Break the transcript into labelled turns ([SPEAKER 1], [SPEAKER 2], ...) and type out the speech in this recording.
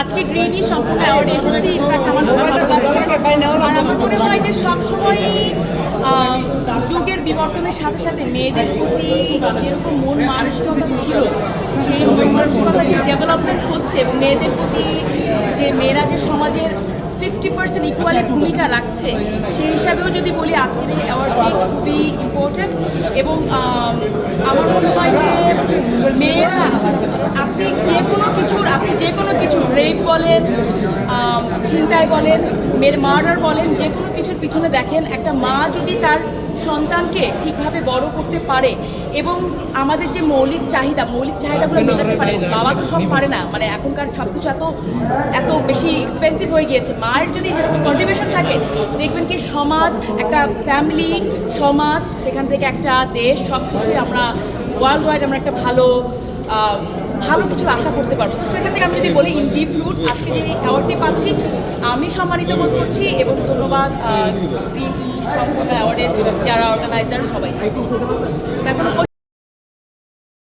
[SPEAKER 1] আজকে গ্রিনই সম্পূর্ণ অ্যাওয়ার্ডে এসেছি। ইনফ্যাক্ট আমার আর আমার মনে হয় যে সবসময়ই যুগের বিবর্তনের সাথে সাথে মেয়েদের প্রতি যেরকম মন মানসিকতা ছিল সেই মন মানসিকতা যে ডেভেলপমেন্ট হচ্ছে এবং মেয়েদের প্রতি যে মেয়েরা যে সমাজের ফিফটি পার্সেন্ট ইকুয়ালি ভূমিকা রাখছে সেই হিসাবেও যদি বলি আজকের এই অ্যাওয়ার্ডটি খুবই ইম্পর্ট্যান্ট এবং আমার মনে হয় যে মেয়েরা আপনি যে কোনো কিছুর আপনি যে কোনো কিছু রেপ বলেন ছিনতাই বলেন মেয়ের মার্ডার বলেন যে কোনো কিছুর পিছনে দেখেন একটা মা যদি তার সন্তানকে ঠিকভাবে বড় করতে পারে এবং আমাদের যে মৌলিক চাহিদা মৌলিক চাহিদাগুলো মেটাতে পারে বাবা তো সব পারে না মানে এখনকার সব কিছু এত এত বেশি এক্সপেন্সিভ হয়ে গিয়েছে। মায়ের যদি যেরকম কন্ট্রিবিউশন থাকে দেখবেন কি সমাজ একটা ফ্যামিলি সমাজ সেখান থেকে একটা দেশ সব কিছুই আমরা ওয়ার্ল্ড ওয়াইড আমরা একটা ভালো ভালো কিছু আশা করতে পারব। তো সেখান থেকে আমি যদি বলি ইন ডিপ রুট আজকে যে অ্যাওয়ার্ডটি পাচ্ছি, আমি সম্মানিত বোধ করছি এবং ধন্যবাদ টিভি অ্যাওয়ার্ডের যারা অর্গানাইজার সবাই